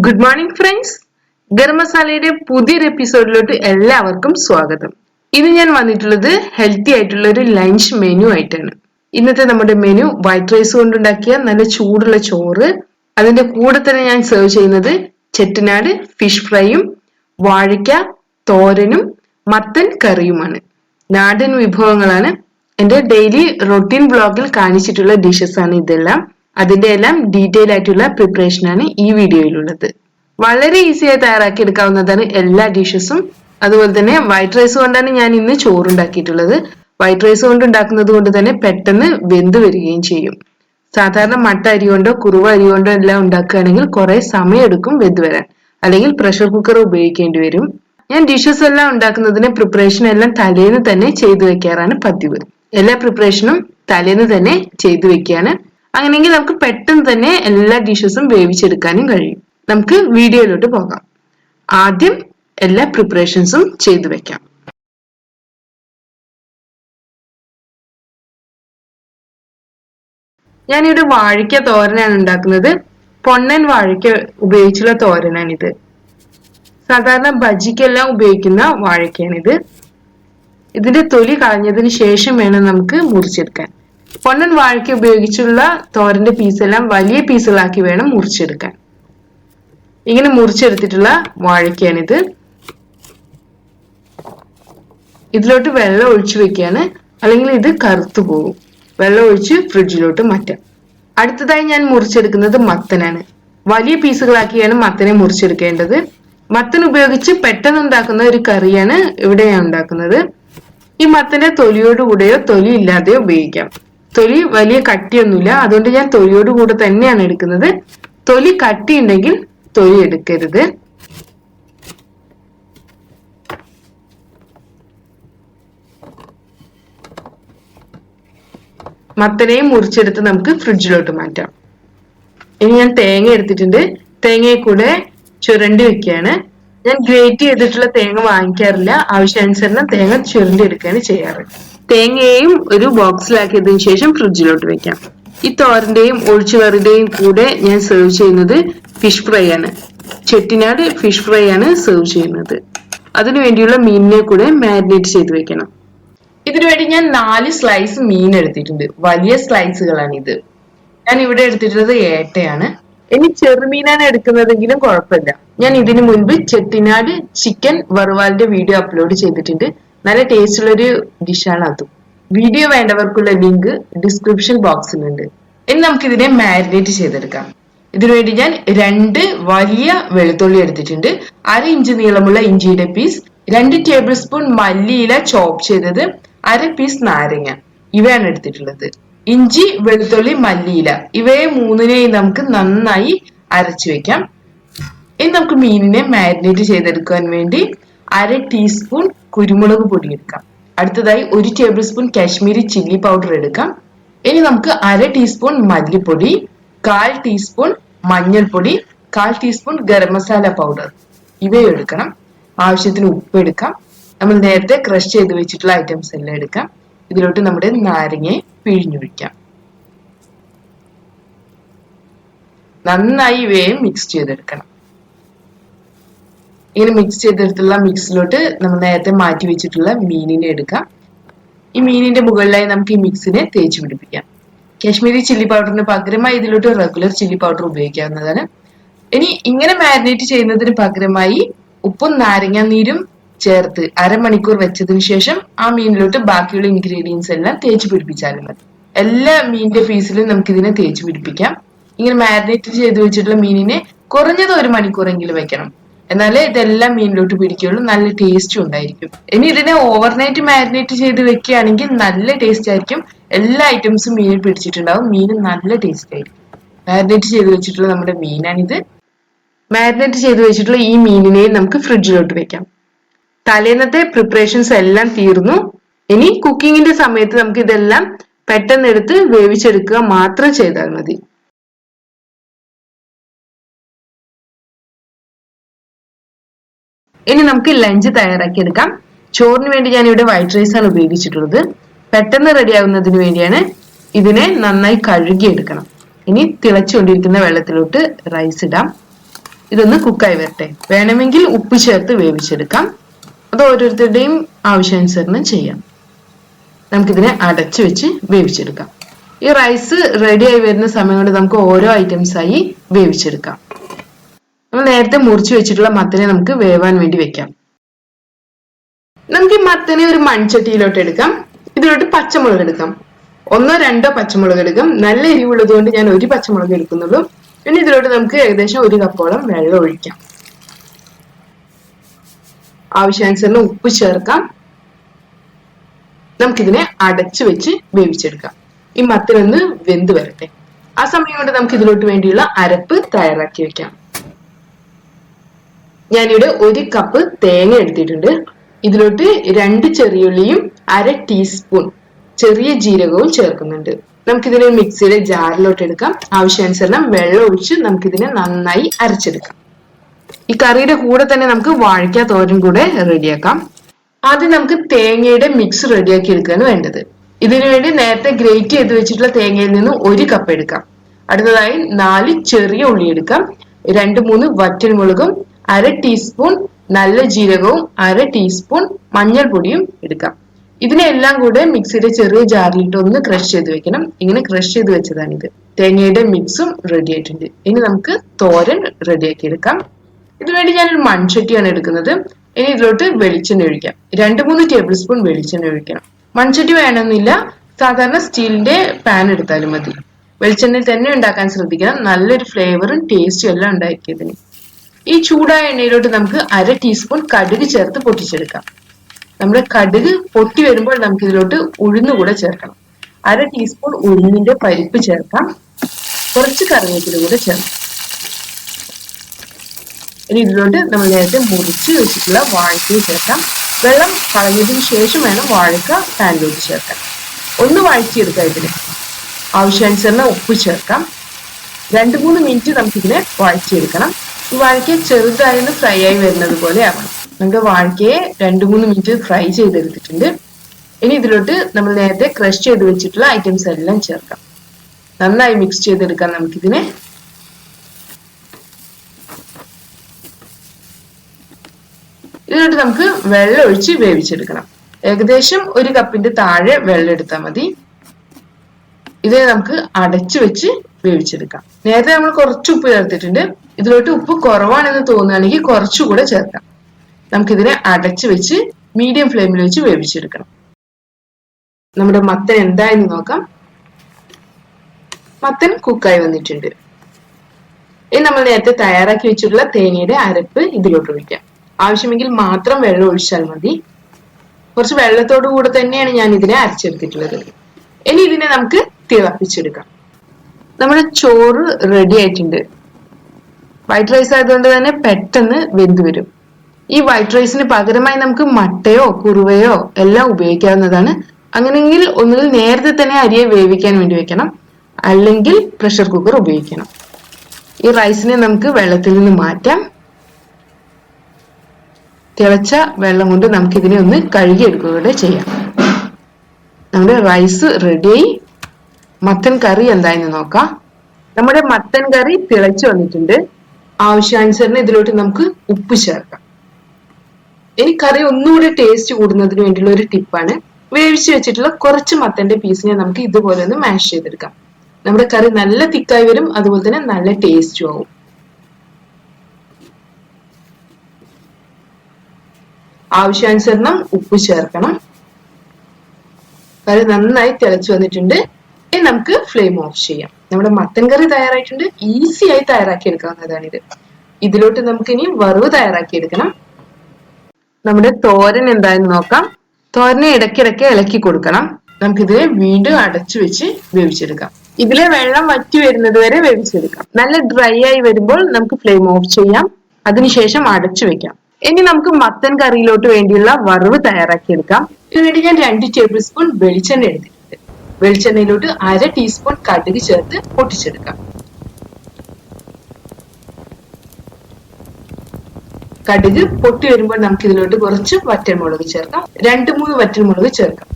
Good morning friends ഗർമസാലയുടെ മസാലയുടെ പുതിയൊരു എപ്പിസോഡിലോട്ട് എല്ലാവർക്കും സ്വാഗതം. ഇന്ന് ഞാൻ വന്നിട്ടുള്ളത് ഹെൽത്തി ആയിട്ടുള്ള ഒരു ലഞ്ച് മെനു ആയിട്ടാണ്. ഇന്നത്തെ നമ്മുടെ മെനു വൈറ്റ് റൈസ് കൊണ്ടുണ്ടാക്കിയ നല്ല ചൂടുള്ള ചോറ്. അതിന്റെ കൂടെ തന്നെ ഞാൻ സെർവ് ചെയ്യുന്നത് ചെട്ടിനാട് ഫിഷ് ഫ്രൈയും വാഴയ്ക്ക തോരനും മത്തൻ കറിയുമാണ്. നാടൻ വിഭവങ്ങളാണ്. എന്റെ ഡെയിലി റൊട്ടീൻ ബ്ലോഗിൽ കാണിച്ചിട്ടുള്ള ഡിഷസ് ആണ് ഇതെല്ലാം. അതിന്റെ എല്ലാം ഡീറ്റെയിൽ ആയിട്ടുള്ള പ്രിപ്പറേഷൻ ആണ് ഈ വീഡിയോയിലുള്ളത്. വളരെ ഈസിയായി തയ്യാറാക്കി എടുക്കാവുന്നതാണ് എല്ലാ ഡിഷസും അതുപോലെ തന്നെ വൈറ്റ് റൈസ് കൊണ്ടാണ് ഞാൻ ഇന്ന് ചോറുണ്ടാക്കിയിട്ടുള്ളത്. വൈറ്റ് റൈസ് കൊണ്ട് ഉണ്ടാക്കുന്നത് കൊണ്ട് തന്നെ പെട്ടെന്ന് വെന്ത് വരികയും ചെയ്യും. സാധാരണ മട്ട അരി കൊണ്ടോ കുറുവ അരി കൊണ്ടോ എല്ലാം ഉണ്ടാക്കുകയാണെങ്കിൽ കുറെ സമയം എടുക്കും വെന്ത് വരാൻ. അല്ലെങ്കിൽ പ്രഷർ കുക്കർ ഉപയോഗിക്കേണ്ടി വരും. ഞാൻ ഡിഷസ് എല്ലാം ഉണ്ടാക്കുന്നതിന് പ്രിപ്പറേഷൻ എല്ലാം തലേന്ന് തന്നെ ചെയ്തു വെക്കാറാണ് പതിവ്. എല്ലാ പ്രിപ്പറേഷനും തലേന്ന് തന്നെ ചെയ്തു വെക്കുകയാണ്. അങ്ങനെയെങ്കിൽ നമുക്ക് പെട്ടെന്ന് തന്നെ എല്ലാ ഡിഷസും വേവിച്ചെടുക്കാനും കഴിയും. നമുക്ക് വീഡിയോയിലോട്ട് പോകാം. ആദ്യം എല്ലാ പ്രിപ്പറേഷൻസും ചെയ്തു വെക്കാം. ഞാനിവിടെ വാഴയ്ക്ക തോരനാണ് ഉണ്ടാക്കുന്നത്. പൊണ്ണൻ വാഴയ്ക്ക ഉപയോഗിച്ചുള്ള തോരനാണിത്. സാധാരണ ബജിക്കെല്ലാം ഉപയോഗിക്കുന്ന വാഴയ്ക്കാണിത് ഇതിന്റെ തൊലി കളഞ്ഞതിന് ശേഷം വേണം നമുക്ക് മുറിച്ചെടുക്കാൻ. പൊണ്ണൻ വാഴയ്ക്ക ഉപയോഗിച്ചുള്ള തോരന്റെ പീസെല്ലാം വലിയ പീസുകളാക്കി വേണം മുറിച്ചെടുക്കാൻ. ഇങ്ങനെ മുറിച്ചെടുത്തിട്ടുള്ള വാഴയ്ക്കാണിത്. ഇതിലോട്ട് വെള്ളം ഒഴിച്ചു വെക്കുകയാണ് അല്ലെങ്കിൽ ഇത് കറുത്തു പോകും. വെള്ളം ഒഴിച്ച് ഫ്രിഡ്ജിലോട്ട് മാറ്റാം. അടുത്തതായി ഞാൻ മുറിച്ചെടുക്കുന്നത് മത്തനാണ്. വലിയ പീസുകളാക്കിയാണ് മത്തനെ മുറിച്ചെടുക്കേണ്ടത്. മത്തൻ ഉപയോഗിച്ച് പെട്ടെന്ന് ഉണ്ടാക്കുന്ന ഒരു കറിയാണ് ഇവിടെ ഞാൻ ഉണ്ടാക്കുന്നത്. ഈ മത്തന്റെ തൊലിയോടുകൂടെയോ തൊലി ഇല്ലാതെയോ ഉപയോഗിക്കാം. തൊലി വലിയ കട്ടിയൊന്നുമില്ല. അതുകൊണ്ട് ഞാൻ തൊലിയോട് കൂടെ തന്നെയാണ് എടുക്കുന്നത്. തൊലി കട്ടിയുണ്ടെങ്കിൽ തൊലി എടുക്കരുത്. മത്തനെയും മുറിച്ചെടുത്ത് നമുക്ക് ഫ്രിഡ്ജിലോട്ട് മാറ്റാം. ഇനി ഞാൻ തേങ്ങ എടുത്തിട്ടുണ്ട്. തേങ്ങയെ കൂടെ ചുരണ്ടി വെക്കുകയാണ്. ഞാൻ ഗ്രേറ്റ് ചെയ്തിട്ടുള്ള തേങ്ങ വാങ്ങിക്കാറില്ല. ആവശ്യാനുസരണം തേങ്ങ ചുരണ്ടി എടുക്കുകയാണ് ചെയ്യാറ്. തേങ്ങയെയും ഒരു ബോക്സിലാക്കിയതിനു ശേഷം ഫ്രിഡ്ജിലോട്ട് വെക്കാം. ഈ തോരന്റെയും ഒഴിച്ചുകറിന്റെയും കൂടെ ഞാൻ സെർവ് ചെയ്യുന്നത് ഫിഷ് ഫ്രൈ ആണ്. ചെട്ടിനാട് ഫിഷ് ഫ്രൈ ആണ് സെർവ് ചെയ്യുന്നത്. അതിനു വേണ്ടിയുള്ള മീനിനെ കൂടെ മാരിനേറ്റ് ചെയ്ത് വെക്കണം. ഇതിനു വേണ്ടി ഞാൻ നാല് സ്ലൈസ് മീൻ എടുത്തിട്ടുണ്ട്. വലിയ സ്ലൈസുകളാണ് ഇത് ഞാൻ ഇവിടെ എടുത്തിട്ടുള്ളത് ഏട്ടയാണ്. ഇനി ചെറുമീനാണ് എടുക്കുന്നതെങ്കിലും കുഴപ്പമില്ല. ഞാൻ ഇതിനു മുൻപ് ചെട്ടിനാട് ചിക്കൻ വറുവാലിന്റെ വീഡിയോ അപ്ലോഡ് ചെയ്തിട്ടുണ്ട്. നല്ല ടേസ്റ്റ് ഉള്ളൊരു ഡിഷാണ് അതും. വീഡിയോ വേണ്ടവർക്കുള്ള ലിങ്ക് ഡിസ്ക്രിപ്ഷൻ ബോക്സിലുണ്ട് ഇനി നമുക്ക് ഇതിനെ മാരിനേറ്റ് ചെയ്തെടുക്കാം ഇതിനുവേണ്ടി ഞാൻ രണ്ട് വലിയ വെളുത്തുള്ളി എടുത്തിട്ടുണ്ട്. അര ഇഞ്ച് നീളമുള്ള ഇഞ്ചിയുടെ പീസ് രണ്ട് ടേബിൾ സ്പൂൺ മല്ലിയില ചോപ്പ് ചെയ്തത് അര പീസ് നാരങ്ങ. ഇവയാണ് എടുത്തിട്ടുള്ളത്. ഇഞ്ചി വെളുത്തുള്ളി മല്ലിയില. ഇവയെ മൂന്നിനെയും നമുക്ക് നന്നായി അരച്ചു വെക്കാം. ഇനി നമുക്ക് മീനിനെ മാരിനേറ്റ് ചെയ്തെടുക്കാൻ വേണ്ടി അര ടീസ്പൂൺ കുരുമുളക് പൊടി എടുക്കാം. അടുത്തതായി ഒരു table spoon Kashmiri chilli powder എടുക്കാം. ഇനി നമുക്ക് അര ടീസ്പൂൺ മല്ലിപ്പൊടി കാൽ ടീസ്പൂൺ മഞ്ഞൾപ്പൊടി കാൽ ടീസ്പൂൺ ഗരം മസാല പൗഡർ ഇവയും എടുക്കണം. ആവശ്യത്തിന് ഉപ്പ് എടുക്കാം. നമ്മൾ നേരത്തെ ക്രഷ് ചെയ്ത് വെച്ചിട്ടുള്ള ഐറ്റംസ് എല്ലാം എടുക്കാം. ഇതിലോട്ട് നമ്മുടെ നാരങ്ങയെ പിഴിഞ്ഞൊഴിക്കാം. നന്നായി ഇവയെ മിക്സ് ചെയ്തെടുക്കണം. ഇങ്ങനെ മിക്സ് ചെയ്തെടുത്തുള്ള മിക്സിലോട്ട് നമ്മൾ നേരത്തെ മാറ്റി വെച്ചിട്ടുള്ള മീനിനെ എടുക്കാം. ഈ മീനിന്റെ മുകളിലായി നമുക്ക് ഈ മിക്സിനെ തേച്ച് പിടിപ്പിക്കാം. കാശ്മീരി ചില്ലി പൗഡറിന് പകരമായി ഇതിലോട്ട് റെഗുലർ ചില്ലി പൗഡർ ഉപയോഗിക്കാവുന്നതാണ്. ഇനി ഇങ്ങനെ മാരിനേറ്റ് ചെയ്യുന്നതിന് പകരമായി ഉപ്പും നാരങ്ങ നീരും ചേർത്ത് അരമണിക്കൂർ വെച്ചതിന് ശേഷം ആ മീനിലോട്ട് ബാക്കിയുള്ള ഇൻഗ്രീഡിയൻസ് എല്ലാം തേച്ച് പിടിപ്പിച്ചാലും മതി. എല്ലാ മീനിന്റെ പീസിലും നമുക്ക് ഇതിനെ തേച്ച് പിടിപ്പിക്കാം. ഇങ്ങനെ മാരിനേറ്റ് ചെയ്ത് വെച്ചിട്ടുള്ള മീനിനെ കുറഞ്ഞത് ഒരു മണിക്കൂറെങ്കിലും വെക്കണം. എന്നാലേ ഇതെല്ലാം മീനിലോട്ട് പിടിക്കുകയുള്ളൂ. നല്ല ടേസ്റ്റും ഉണ്ടായിരിക്കും. ഇനി ഇതിനെ ഓവർനൈറ്റ് മാരിനേറ്റ് ചെയ്ത് വെക്കുകയാണെങ്കിൽ നല്ല ടേസ്റ്റ് ആയിരിക്കും. എല്ലാ ഐറ്റംസും മീനിൽ പിടിച്ചിട്ടുണ്ടാവും. മീൻ നല്ല ടേസ്റ്റ് ആയിരിക്കും. മാരിനേറ്റ് ചെയ്ത് വെച്ചിട്ടുള്ള നമ്മുടെ മീനാണിത്. മാരിനേറ്റ് ചെയ്ത് വെച്ചിട്ടുള്ള ഈ മീനിനെ നമുക്ക് ഫ്രിഡ്ജിലോട്ട് വെക്കാം. തലേന്നത്തെ പ്രിപ്പറേഷൻസ് എല്ലാം തീർന്നു. ഇനി കുക്കിങ്ങിന്റെ സമയത്ത് നമുക്ക് ഇതെല്ലാം പെട്ടെന്ന് എടുത്ത് വേവിച്ചെടുക്കുക മാത്രം ചെയ്താൽ മതി. ഇനി നമുക്ക് ലഞ്ച് തയ്യാറാക്കി എടുക്കാം. ചോറിന് വേണ്ടി ഞാൻ ഇവിടെ വൈറ്റ് റൈസ് ആണ് ഉപയോഗിച്ചിട്ടുള്ളത്. പെട്ടെന്ന് റെഡിയാവുന്നതിന് വേണ്ടിയാണ് ഇതിനെ നന്നായി കഴുകിയെടുക്കണം. ഇനി തിളച്ചുകൊണ്ടിരിക്കുന്ന വെള്ളത്തിലോട്ട് റൈസ് ഇടാം. ഇതൊന്ന് കുക്കായി വരട്ടെ. വേണമെങ്കിൽ ഉപ്പ് ചേർത്ത് വേവിച്ചെടുക്കാം. അത് ഓരോരുത്തരുടെയും ആവശ്യാനുസരണം ചെയ്യാം. നമുക്കിതിനെ അടച്ചു വെച്ച് വേവിച്ചെടുക്കാം. ഈ റൈസ് റെഡി ആയി വരുന്ന സമയം കൊണ്ട് നമുക്ക് ഓരോ ഐറ്റംസ് ആയി വേവിച്ചെടുക്കാം. നമ്മൾ നേരത്തെ മുറിച്ച് വെച്ചിട്ടുള്ള മത്തനെ നമുക്ക് വേവാൻ വേണ്ടി വെക്കാം. നമുക്ക് ഈ മത്തനെ ഒരു മൺചട്ടിയിലോട്ട് എടുക്കാം. ഇതിലോട്ട് പച്ചമുളക് എടുക്കാം. ഒന്നോ രണ്ടോ പച്ചമുളക് എടുക്കാം. നല്ല എരിവുള്ളത് കൊണ്ട് ഞാൻ ഒരു പച്ചമുളക് എടുക്കുന്നുള്ളൂ. പിന്നെ ഇതിലോട്ട് നമുക്ക് ഏകദേശം ഒരു കപ്പോളം വെള്ളം ഒഴിക്കാം. ആവശ്യാനുസരണം ഉപ്പ് ചേർക്കാം. നമുക്കിതിനെ അടച്ചു വെച്ച് വേവിച്ചെടുക്കാം. ഈ മത്തനൊന്ന് വെന്ത് വരട്ടെ. ആ സമയം കൊണ്ട് നമുക്ക് ഇതിലോട്ട് വേണ്ടിയുള്ള അരപ്പ് തയ്യാറാക്കി വെക്കാം. ഞാനിവിടെ ഒരു കപ്പ് തേങ്ങ എടുത്തിട്ടുണ്ട്. ഇതിലോട്ട് രണ്ട് ചെറിയുള്ളിയും അര ടീസ്പൂൺ ചെറിയ ജീരകവും ചേർക്കുന്നുണ്ട്. നമുക്കിതിനെ മിക്സിയുടെ ജാറിലോട്ട് എടുക്കാം. ആവശ്യാനുസരണം വെള്ളം ഒഴിച്ച് നമുക്കിതിനെ നന്നായി അരച്ചെടുക്കാം. ഈ കറിയുടെ കൂടെ തന്നെ നമുക്ക് വാഴയ്ക്ക തോരൻ കൂടെ റെഡിയാക്കാം. ആദ്യം നമുക്ക് തേങ്ങയുടെ മിക്സ് റെഡിയാക്കി എടുക്കുകയാണ് വേണ്ടത്. ഇതിനു വേണ്ടി നേരത്തെ ഗ്രേറ്റ് ചെയ്ത് വെച്ചിട്ടുള്ള തേങ്ങയിൽ നിന്ന് ഒരു കപ്പ് എടുക്കാം. അടുത്തതായി നാല് ചെറിയ ഉള്ളി എടുക്കാം. രണ്ട് മൂന്ന് വറ്റൽമുളകും അര ടീസ്പൂൺ നല്ല ജീരകവും അര ടീസ്പൂൺ മഞ്ഞൾപ്പൊടിയും എടുക്കാം ഇതിനെല്ലാം കൂടെ മിക്സിയുടെ ചെറിയ ജാറിലിട്ട് ഒന്ന് ക്രഷ് ചെയ്ത് വെക്കണം. ഇങ്ങനെ ക്രഷ് ചെയ്ത് വെച്ചതാണ് ഇത് തേങ്ങയുടെ മിക്സും റെഡി ആയിട്ടുണ്ട്. ഇനി നമുക്ക് തോരൻ റെഡിയാക്കി എടുക്കാം. ഇതിനുവേണ്ടി ഞാനൊരു മൺചട്ടിയാണ് എടുക്കുന്നത്. ഇനി ഇതിലോട്ട് വെളിച്ചെണ്ണ ഒഴിക്കാം. രണ്ട് മൂന്ന് ടേബിൾ സ്പൂൺ വെളിച്ചെണ്ണ ഒഴിക്കണം. മൺചട്ടി വേണമെന്നില്ല. സാധാരണ സ്റ്റീലിന്റെ പാൻ എടുത്താലും മതി. വെളിച്ചെണ്ണയിൽ തന്നെ ഉണ്ടാക്കാൻ ശ്രദ്ധിക്കണം. നല്ലൊരു ഫ്ലേവറും ടേസ്റ്റും എല്ലാം ഉണ്ടാക്കിയതിന്. ഈ ചൂടായ എണ്ണയിലോട്ട് നമുക്ക് അര ടീസ്പൂൺ കടുക് ചേർത്ത് പൊട്ടിച്ചെടുക്കാം. നമ്മുടെ കടുക് പൊട്ടി വരുമ്പോൾ നമുക്ക് ഇതിലോട്ട് ഉഴുന്ന് കൂടെ ചേർക്കണം. അര ടീസ്പൂൺ ഉഴുന്നിന്റെ പരിപ്പ് ചേർക്കാം. കുറച്ച് കറിവേപ്പില കൂടെ ചേർക്കാം. ഇനി ഇതിലോട്ട് നമ്മൾ നേരത്തെ മുറിച്ച് വെച്ചിട്ടുള്ള വാഴയ്ക്ക ചേർക്കാം. വെള്ളം കളഞ്ഞതിന് ശേഷം വേണം വാഴക്ക പാനിലോട്ട് ചേർക്കാൻ. ഒന്ന് വഴറ്റിയെടുക്കാം ഇതിന്. ആവശ്യാനുസരണം ഉപ്പ് ചേർക്കാം. രണ്ട് മൂന്ന് മിനിറ്റ് നമുക്കിതിനെ വഴറ്റിയെടുക്കണം. വാഴയ്ക്ക ചെറുതായൊന്ന് ഫ്രൈ ആയി വരുന്നത് പോലെ നമുക്ക് വാഴയ്ക്കയെ രണ്ട് മൂന്ന് മിനിറ്റ് ഫ്രൈ ചെയ്തെടുത്തിട്ടുണ്ട്. ഇനി ഇതിലോട്ട് നമ്മൾ നേരത്തെ ക്രഷ് ചെയ്ത് വെച്ചിട്ടുള്ള ഐറ്റംസ് എല്ലാം ചേർക്കാം. നന്നായി മിക്സ് ചെയ്തെടുക്കാം നമുക്കിതിനെ. ഇതിലോട്ട് നമുക്ക് വെള്ളം ഒഴിച്ച് വേവിച്ചെടുക്കണം. ഏകദേശം ഒരു കപ്പിന്റെ താഴെ വെള്ളം എടുത്താൽ മതി. ഇതിനെ നമുക്ക് അടച്ചു വെച്ച് വേവിച്ചെടുക്കാം. നേരത്തെ നമ്മൾ കുറച്ച് ഉപ്പ് ചേർത്തിട്ടുണ്ട്. ഇതിലോട്ട് ഉപ്പ് കുറവാണെന്ന് തോന്നുകയാണെങ്കിൽ കുറച്ചുകൂടെ ചേർക്കാം. നമുക്കിതിനെ അടച്ചു വെച്ച് മീഡിയം ഫ്ലെയിമിൽ വെച്ച് വേവിച്ചെടുക്കണം. നമ്മുടെ മത്തൻ എന്തായെന്ന് നോക്കാം. മത്തൻ കുക്കായി വന്നിട്ടുണ്ട്. ഇനി നമ്മൾ നേരത്തെ തയ്യാറാക്കി വെച്ചിട്ടുള്ള തേങ്ങയുടെ അരപ്പ് ഇതിലോട്ട് ഒഴിക്കാം. ആവശ്യമെങ്കിൽ മാത്രം വെള്ളം ഒഴിച്ചാൽ മതി. കുറച്ച് വെള്ളത്തോടു കൂടെ തന്നെയാണ് ഞാൻ ഇതിനെ അരച്ചെടുത്തിട്ടുള്ളത്. ഇനി ഇതിനെ നമുക്ക് തിളപ്പിച്ചെടുക്കാം. നമ്മുടെ ചോറ് റെഡി ആയിട്ടുണ്ട്. വൈറ്റ് റൈസ് ആയതുകൊണ്ട് തന്നെ പെട്ടെന്ന് വെന്ത് വരും. ഈ വൈറ്റ് റൈസിന് പകരമായി നമുക്ക് മട്ടയോ കുറുവയോ എല്ലാം ഉപയോഗിക്കാവുന്നതാണ്. അങ്ങനെയെങ്കിൽ ഒന്നുകിൽ നേരത്തെ തന്നെ അരിയെ വേവിക്കാൻ വേണ്ടി വെക്കണം. അല്ലെങ്കിൽ പ്രഷർ കുക്കർ ഉപയോഗിക്കണം. ഈ റൈസിനെ നമുക്ക് വെള്ളത്തിൽ നിന്ന് മാറ്റാം. തിളച്ച വെള്ളം കൊണ്ട് നമുക്ക് ഇതിനെ ഒന്ന് കഴുകിയെടുക്കുകയുടെ ചെയ്യാം. നമ്മുടെ റൈസ് റെഡിയായി മത്തൻ കറി എന്തായെന്ന് നോക്കാം. നമ്മുടെ മത്തൻ കറി തിളച്ചു വന്നിട്ടുണ്ട്. ആവശ്യാനുസരണം ഇതിലോട്ട് നമുക്ക് ഉപ്പ് ചേർക്കാം. ഇനി കറി ഒന്നുകൂടെ ടേസ്റ്റ് കൂടുന്നതിന് വേണ്ടിയുള്ള ഒരു ടിപ്പാണ് വേവിച്ച് വെച്ചിട്ടുള്ള കുറച്ച് മത്തന്റെ പീസിനെ നമുക്ക് ഇതുപോലെ ഒന്ന് മാഷ് ചെയ്തെടുക്കാം. നമ്മുടെ കറി നല്ല തിക്കായി വരും അതുപോലെ തന്നെ നല്ല ടേസ്റ്റും ആവും. ആവശ്യാനുസരണം ഉപ്പ് ചേർക്കണം. കറി നന്നായി തിളച്ചു വന്നിട്ടുണ്ട്. ഇനി നമുക്ക് ഫ്ലെയിം ഓഫ് ചെയ്യാം. നമ്മുടെ മത്തൻ കറി തയ്യാറായിട്ടുണ്ട്. ഈസി ആയി തയ്യാറാക്കി എടുക്കാവുന്നതാണിത് ഇതിലോട്ട് നമുക്ക് ഇനി വറവ് തയ്യാറാക്കി എടുക്കണം നമ്മുടെ തോരൻ എന്തായെന്ന് നോക്കാം. തോരനെ ഇടയ്ക്കിടയ്ക്ക് ഇളക്കി കൊടുക്കണം. നമുക്കിതിനെ വീണ്ടും അടച്ചു വെച്ച് വേവിച്ചെടുക്കാം. ഇതിലെ വെള്ളം വറ്റി വരുന്നത് വരെ വേവിച്ചെടുക്കാം. നല്ല ഡ്രൈ ആയി വരുമ്പോൾ നമുക്ക് ഫ്ലെയിം ഓഫ് ചെയ്യാം. അതിനുശേഷം അടച്ചു വെക്കാം. ഇനി നമുക്ക് മത്തൻ കറിയിലോട്ട് വേണ്ടിയുള്ള വറവ് തയ്യാറാക്കിയെടുക്കാം. ഇതിനുവേണ്ടി ഞാൻ രണ്ട് ടേബിൾ സ്പൂൺ വെളിച്ചെണ്ണ എടുത്തിട്ടുണ്ട്. വെളിച്ചെണ്ണയിലോട്ട് അര ടീസ്പൂൺ കടുക് ചേർത്ത് പൊട്ടിച്ചെടുക്കാം. കടുക് പൊട്ടി വരുമ്പോൾ നമുക്ക് ഇതിലോട്ട് കുറച്ച് വറ്റൽമുളക് ചേർക്കാം. രണ്ട് മൂന്ന് വറ്റൽമുളക് ചേർക്കാം.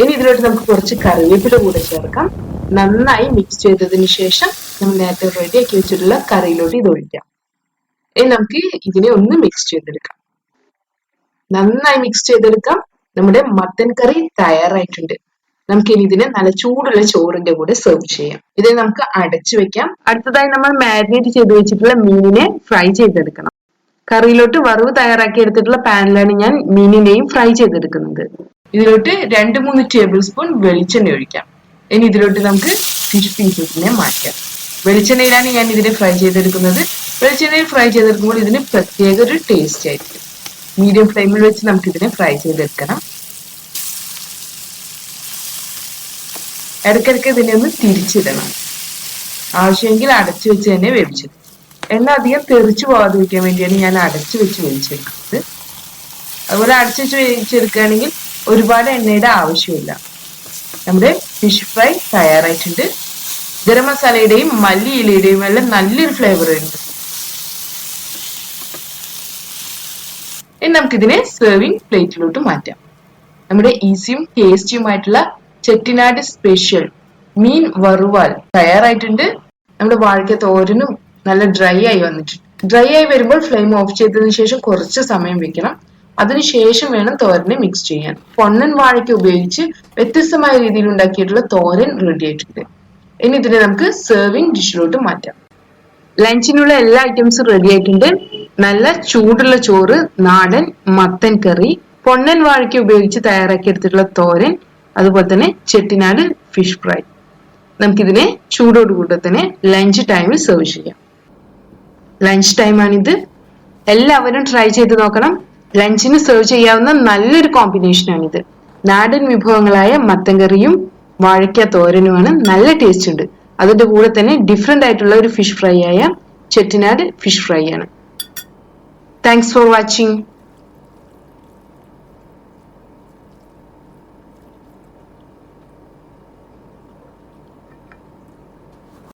ഇനി ഇതിലോട്ട് നമുക്ക് കുറച്ച് കറിവേപ്പില കൂടെ ചേർക്കാം. നന്നായി മിക്സ് ചെയ്തതിന് ശേഷം നമ്മൾ നേരത്തെ റെഡിയാക്കി വെച്ചിട്ടുള്ള കറിയിലോട്ട് ഇത് ഒഴിക്കാം. ഇനി നമുക്ക് ഇതിനെ ഒന്ന് മിക്സ് ചെയ്തെടുക്കാം. നന്നായി മിക്സ് ചെയ്തെടുക്കാം. നമ്മുടെ മട്ടൻ കറി തയ്യാറായിട്ടുണ്ട്. നമുക്ക് ഇനി ഇതിനെ നല്ല ചൂടുള്ള ചോറിന്റെ കൂടെ സെർവ് ചെയ്യാം. ഇത് നമുക്ക് അടച്ചു വെക്കാം. അടുത്തതായി നമ്മൾ മാരിനേറ്റ് ചെയ്ത് വെച്ചിട്ടുള്ള മീനിനെ ഫ്രൈ ചെയ്തെടുക്കണം. കറിയിലോട്ട് വറവ് തയ്യാറാക്കി എടുത്തിട്ടുള്ള പാനിലാണ് ഞാൻ മീനിനെയും ഫ്രൈ ചെയ്തെടുക്കുന്നത്. ഇതിലോട്ട് രണ്ട് മൂന്ന് ടേബിൾ സ്പൂൺ വെളിച്ചെണ്ണ ഒഴിക്കാം. ഇനി ഇതിലോട്ട് നമുക്ക് ഫിഷ് പീസസിനെ മാറ്റാം. വെളിച്ചെണ്ണയിലാണ് ഞാൻ ഇതിനെ ഫ്രൈ ചെയ്തെടുക്കുന്നത്. വെളിച്ചെണ്ണയിൽ ഫ്രൈ ചെയ്തെടുക്കുമ്പോൾ ഇതിന് പ്രത്യേക ഒരു ടേസ്റ്റ് ആയിരിക്കും. മീഡിയം ഫ്ലെയിമിൽ വെച്ച് നമുക്ക് ഇതിനെ ഫ്രൈ ചെയ്തെടുക്കണം. ഇടയ്ക്കിടയ്ക്ക് ഇതിനെ ഒന്ന് തിരിച്ചിടണം. ആവശ്യമെങ്കിൽ അടച്ചു വെച്ച് തന്നെ വേവിച്ചത് എണ്ണ അധികം തെറിച്ചു പോകാതിരിക്കാൻ വേണ്ടിയാണ് ഞാൻ അടച്ചു വെച്ച് വേവിച്ചെടുക്കുന്നത്. അതുപോലെ അടച്ചു വെച്ച് വേവിച്ചെടുക്കുകയാണെങ്കിൽ ഒരുപാട് എണ്ണയുടെ ആവശ്യമില്ല. നമ്മുടെ ഫിഷ് ഫ്രൈ തയ്യാറായിട്ടുണ്ട്. ഗരം മസാലയുടെയും മല്ലി ഇലയുടെയും എല്ലാം നല്ലൊരു ഫ്ലേവർ ഉണ്ട്. ഇനി നമുക്കിതിനെ സെർവിങ് പ്ലേറ്റിലോട്ട് മാറ്റാം. നമ്മുടെ ഈസിയും ടേസ്റ്റിയുമായിട്ടുള്ള ചെട്ടിനാട് സ്പെഷ്യൽ മീൻ വറുവാൽ തയ്യാറായിട്ടുണ്ട്. നമ്മുടെ വാഴയ്ക്ക തോരനും നല്ല ഡ്രൈ ആയി വന്നിട്ടുണ്ട്. ഡ്രൈ ആയി വരുമ്പോൾ ഫ്ലെയിം ഓഫ് ചെയ്തതിന് ശേഷം കുറച്ച് സമയം വെക്കണം. അതിനുശേഷം വേണം തോരനെ മിക്സ് ചെയ്യാൻ. പൊണ്ണൻ വാഴയ്ക്ക ഉപയോഗിച്ച് വ്യത്യസ്തമായ രീതിയിൽ ഉണ്ടാക്കിയിട്ടുള്ള തോരൻ റെഡി ആയിട്ടുണ്ട്. ഇനി ഇതിനെ നമുക്ക് സെർവിങ് ഡിഷിലോട്ട് മാറ്റാം. ലഞ്ചിനുള്ള എല്ലാ ഐറ്റംസും റെഡി ആയിട്ടുണ്ട്. നല്ല ചൂടുള്ള ചോറ് നാടൻ മത്തൻ കറി പൊണ്ണൻ വാഴയ്ക്ക ഉപയോഗിച്ച് തയ്യാറാക്കി എടുത്തിട്ടുള്ള തോരൻ അതുപോലെ തന്നെ ചെട്ടിനാട് ഫിഷ് ഫ്രൈ നമുക്കിതിനെ ചൂടോടുകൂടെ തന്നെ ലഞ്ച് ടൈമിൽ സെർവ് ചെയ്യാം. ലഞ്ച് ടൈമാണിത് എല്ലാവരും ട്രൈ ചെയ്ത് നോക്കണം. ലഞ്ചിന് സെർവ് ചെയ്യാവുന്ന നല്ലൊരു കോമ്പിനേഷനാണിത് നാടൻ വിഭവങ്ങളായ മത്തൻ കറിയും വാഴയ്ക്ക തോരനുമാണ് നല്ല ടേസ്റ്റ് ഉണ്ട്. അതിന്റെ കൂടെ തന്നെ ഡിഫറെന്റ് ആയിട്ടുള്ള ഒരു ഫിഷ് ഫ്രൈ ആയ ചെട്ടിനാട് ഫിഷ് ഫ്രൈ ആണ്. Thanks for watching